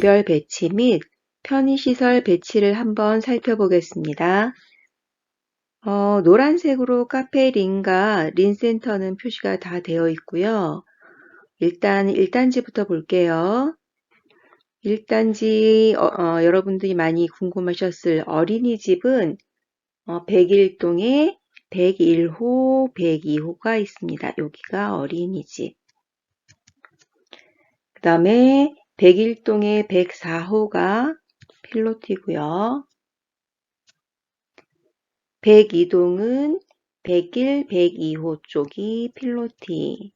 배치 및 편의시설 배치를 한번 살펴보겠습니다. 어, 노란색으로 카페 린과 린센터는 표시가 다 되어 있고요. 일단 1단지부터 볼게요. 1단지 어, 어, 여러분들이 많이 궁금하셨을 어린이집은 어, 101동에 101호, 102호가 있습니다. 여기가 어린이집. 그 다음에 101동에 104호가 필로티고요. 102동은 101, 102호 쪽이 필로티.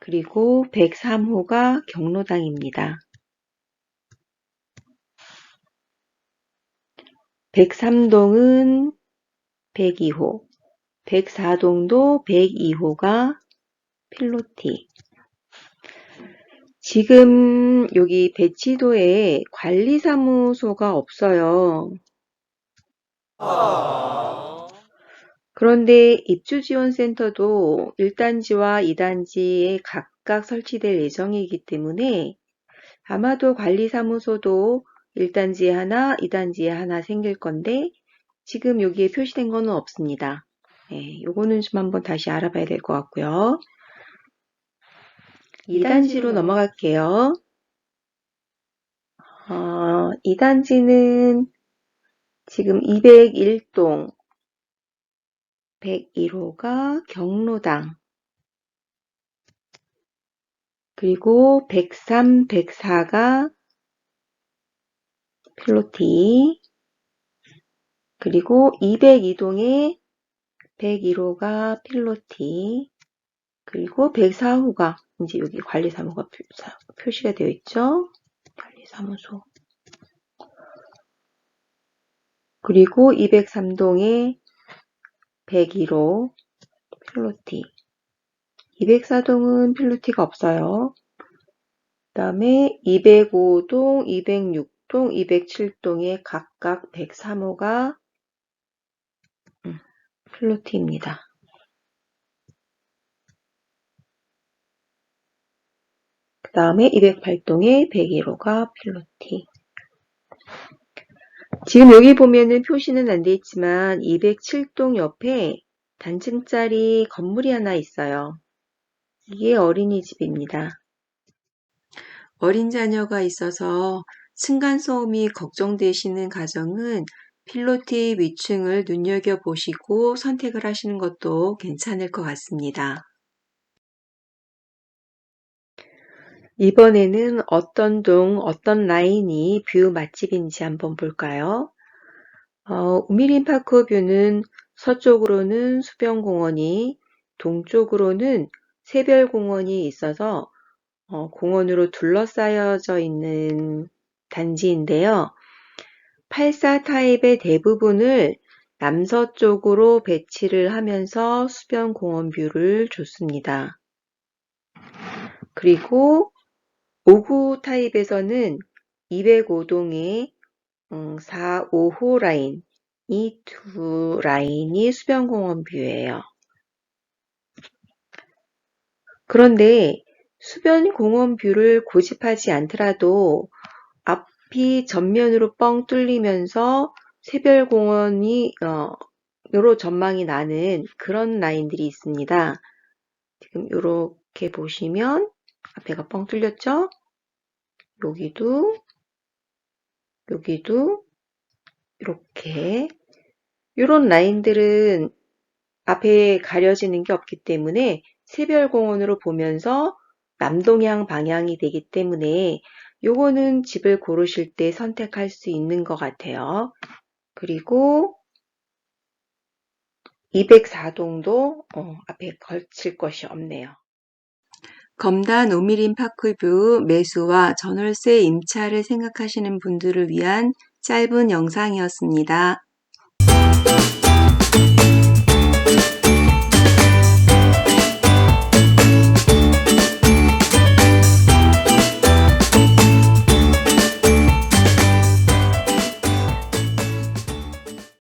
그리고 103호가 경로당입니다. 103동은 102호, 104동도 102호가 필로티. 지금 여기 배치도에 관리사무소가 없어요. 그런데 입주지원센터도 1단지와 2단지에 각각 설치될 예정이기 때문에 아마도 관리사무소도 1단지에 하나, 2단지에 하나 생길 건데 지금 여기에 표시된 거는 없습니다. 네, 요거는 좀 한번 다시 알아봐야 될 것 같고요. 2단지로 넘어갈게요. 어, 2단지는 지금 201동 101호가 경로당 그리고 103, 104가 필로티 그리고 202동에 101호가 필로티 그리고 104호가 이제 여기 관리사무가 표시가 되어 있죠. 관리사무소 그리고 203동에 101호 필로티 204동은 필로티가 없어요. 그 다음에 205동, 206동, 207동에 각각 103호가 음, 필로티입니다. 그 다음에 208동에 101호가 필로티. 지금 여기 보면은 표시는 안 돼 있지만 207동 옆에 단층짜리 건물이 하나 있어요. 이게 어린이집입니다. 어린 자녀가 있어서 층간소음이 걱정되시는 가정은 필로티 위층을 눈여겨보시고 선택을 하시는 것도 괜찮을 것 같습니다. 이번에는 어떤 동, 어떤 라인이 뷰 맛집인지 한번 볼까요? 어, 우미린 파크 뷰는 서쪽으로는 수변공원이, 동쪽으로는 새별공원이 있어서 어, 공원으로 둘러싸여져 있는 단지인데요. 84 타입의 대부분을 남서쪽으로 배치를 하면서 수변공원 뷰를 줬습니다. 그리고 5구 타입에서는 205동의 4, 5호 라인, 이 두 라인이 수변공원 뷰예요. 그런데 수변공원 뷰를 고집하지 않더라도 앞이 전면으로 뻥 뚫리면서 새별공원이 어, 요로 전망이 나는 그런 라인들이 있습니다. 지금 이렇게 보시면 앞에가 뻥 뚫렸죠? 여기도 여기도 이렇게 이런 라인들은 앞에 가려지는 게 없기 때문에 새별공원으로 보면서 남동향 방향이 되기 때문에 요거는 집을 고르실 때 선택할 수 있는 것 같아요. 그리고 204동도 어, 앞에 걸칠 것이 없네요. 검단 오미린 파크뷰 매수와 전월세 임차를 생각하시는 분들을 위한 짧은 영상이었습니다.